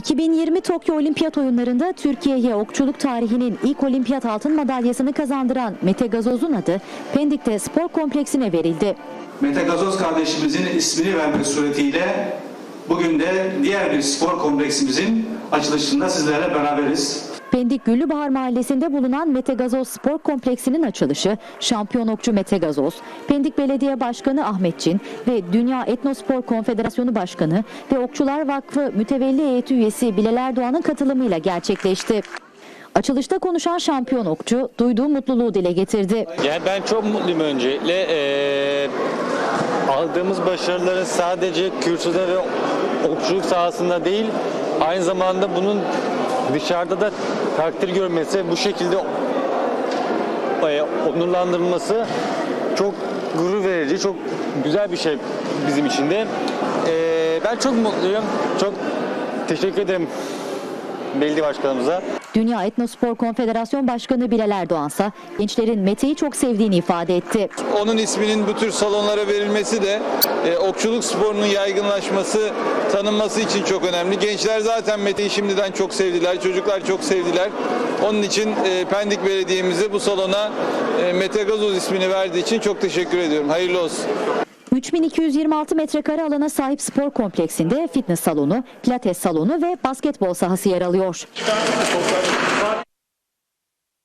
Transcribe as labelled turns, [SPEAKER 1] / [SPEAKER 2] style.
[SPEAKER 1] 2020 Tokyo Olimpiyat Oyunları'nda Türkiye'ye okçuluk tarihinin ilk olimpiyat altın madalyasını kazandıran Mete Gazoz'un adı Pendik'te spor kompleksine verildi.
[SPEAKER 2] Mete Gazoz kardeşimizin ismini vermek suretiyle bugün de diğer bir spor kompleksimizin açılışında sizlerle beraberiz.
[SPEAKER 1] Pendik Güllübahar Mahallesi'nde bulunan Mete Gazoz Spor Kompleksi'nin açılışı şampiyon okçu Mete Gazoz, Pendik Belediye Başkanı Ahmet Çin ve Dünya Etnospor Konfederasyonu Başkanı ve Okçular Vakfı Mütevelli Heyeti üyesi Bilal Erdoğan'ın katılımıyla gerçekleşti. Açılışta konuşan şampiyon okçu duyduğu mutluluğu dile getirdi.
[SPEAKER 3] Yani ben çok mutluyum öncelikle. Ee, aldığımız başarıların sadece kürsüde ve okçuluk sahasında değil, aynı zamanda bunun dışarıda da takdir görmesi, bu şekilde e, onurlandırılması çok gurur verici, çok güzel bir şey bizim için de. Ee, ben çok mutluyum, çok teşekkür ederim belediye başkanımıza.
[SPEAKER 1] Dünya Etnospor Konfederasyon Başkanı Bilal Erdoğan ise gençlerin Mete'yi çok sevdiğini ifade etti.
[SPEAKER 4] Onun isminin bu tür salonlara verilmesi de e, okçuluk sporunun yaygınlaşması, tanınması için çok önemli. Gençler zaten Mete'yi şimdiden çok sevdiler, çocuklar çok sevdiler. Onun için e, Pendik Belediye'mize bu salona e, Mete Gazoz ismini verdiği için çok teşekkür ediyorum. Hayırlı olsun.
[SPEAKER 1] 3226 metrekare alana sahip spor kompleksinde fitness salonu, pilates salonu ve basketbol sahası yer alıyor.